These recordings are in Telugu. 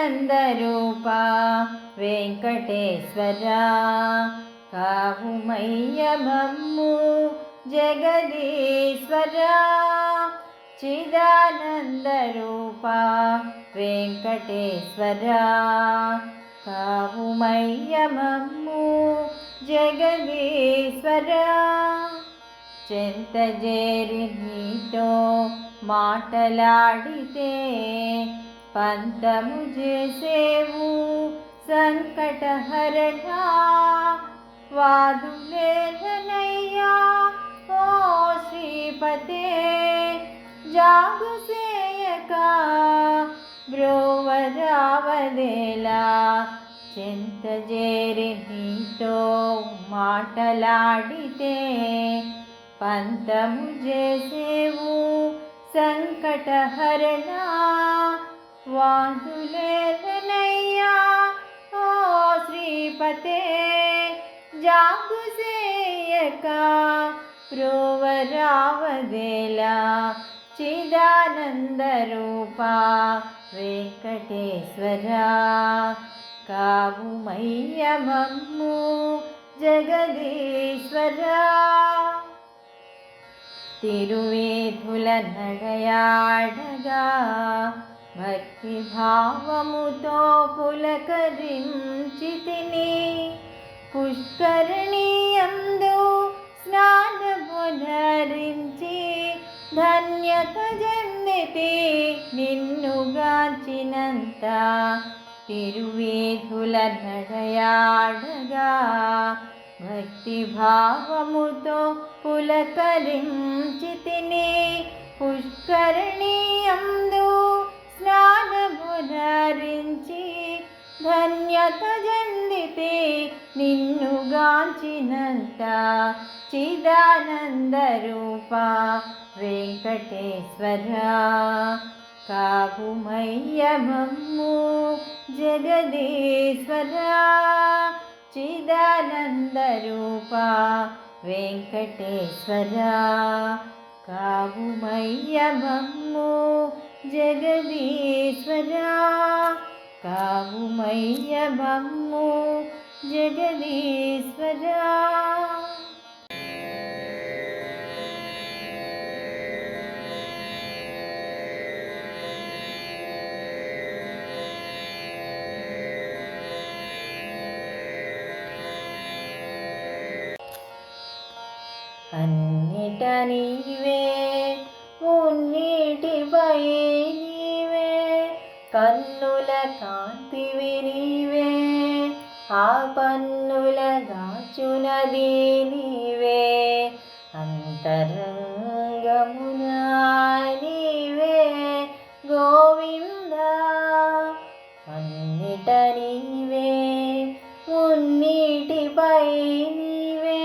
చిదానందరూప వెంకటేశ్వర. కావుమయ్య మమ్ము జగదీశ్వర. చిదానందరూప వెంకటేశ్వర. కావుమయ్య మమ్ము జగదీశ్వర. చెంత చేరి నీతో మాటలాడితే పంతము చేసేవు సంకటహరణ. వాదులేనయ్యా ఓ శ్రీపతే జాగు సేయక బ్రోవరావదేలా చింత చేరి నీతో మాటలాడితే పంతము చేసేవు సంకటహరణ. వాదులేనయ్యా ఓ శ్రీపతే జాగు సేయక ప్రోవరావదేలా చిదానందరూప వెంకటేశ్వర కావుమయ్య మమ్ము జగదీశ్వర తిరువేధుల నడయాడగా భక్తి భావముతో పులకరించితిని పుష్కరణీయందు స్నానమునరించి ధన్యత జందితి నిన్నుగాచినంత తిరువేధుల నడయాడగా భక్తి భావముతో పులకరించితిని పుష్కరణీయందు ప్రాణమునరించి ధన్యత జందితే నిన్ను నిన్నుగాంచినంత చిదానందరూప వెంకటేశ్వర. కాపుమయ్య మమ్ము జగదీశ్వర చిదానందరూప వెంకటేశ్వర. కావుమయ్య మమ్ము जगदीश्वरा कामुमयम् जगदीश्वरा। अन्यटनीवे కన్నుల కాంతివి నీవే ఆ పన్నుల దాచునది నీవే. అంతరంగమున నీవే గోవింద అన్నిట నీవే ఉన్నీటిపై నీవే.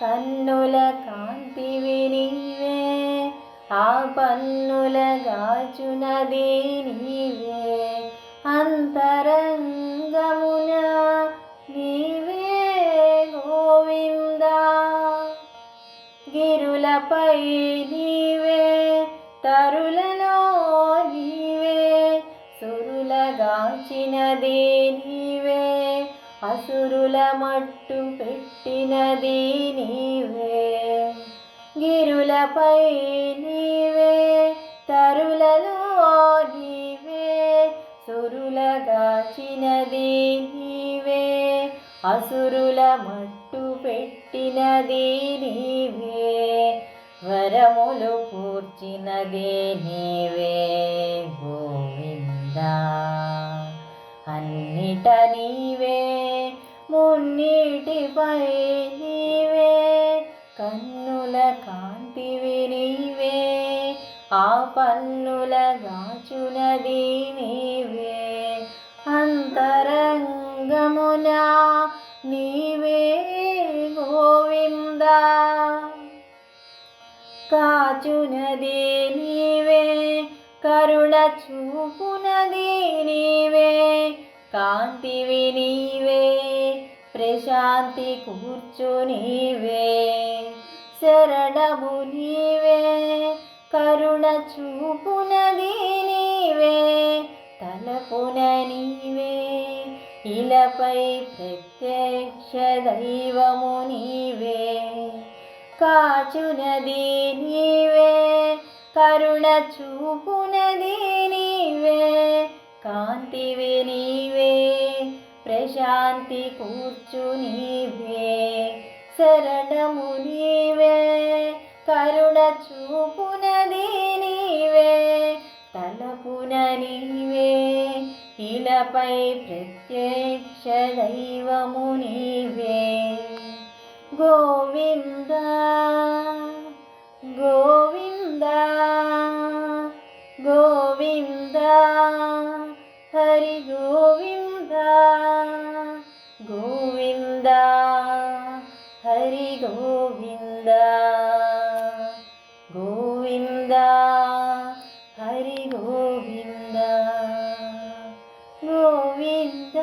కన్నుల కాంతివి నీవే ఆ పన్నుల గాచునది నీవే అంతరంగమున నీవే గోవింద. గిరులపై నీవే తరులలో నీవే సురులగాచినది నీవే అసురుల మట్టు పెట్టినది నీవే. గిరులపై నీవే తరులలో నీవే సురులగాచినది నీవే అసురుల మట్టు పెట్టినది నీవే వరములు కూర్చినది నీవే గోవింద. అన్నిట నీవే మున్నిటిపై కాంతివి నీవే ఆ పన్నుల గాచునది నీవే. అంతరంగమున నీవే గోవింద కాచునది నీవే కరుణ చూపునది నీవే. కాంతివి నీవే ప్రశాంతి కూర్చు నీవే. శరణము నీవే కరుణ చూపునది నీవే తలపున నీవే ఇలపై ప్రత్యక్ష దైవము నీవే. కాచునది నీవే కరుణ చూపునది నీవే కాంతివి నీవే ప్రశాంతి కూర్చు నీవే. శరణము నీవే చూపునది నీవే తలపున నీవే ఇలపై ప్రత్యక్ష దైవము నీవే. గోవింద గోవింద గోవింద హరి గోవింద గోవింద హరి గోవింద.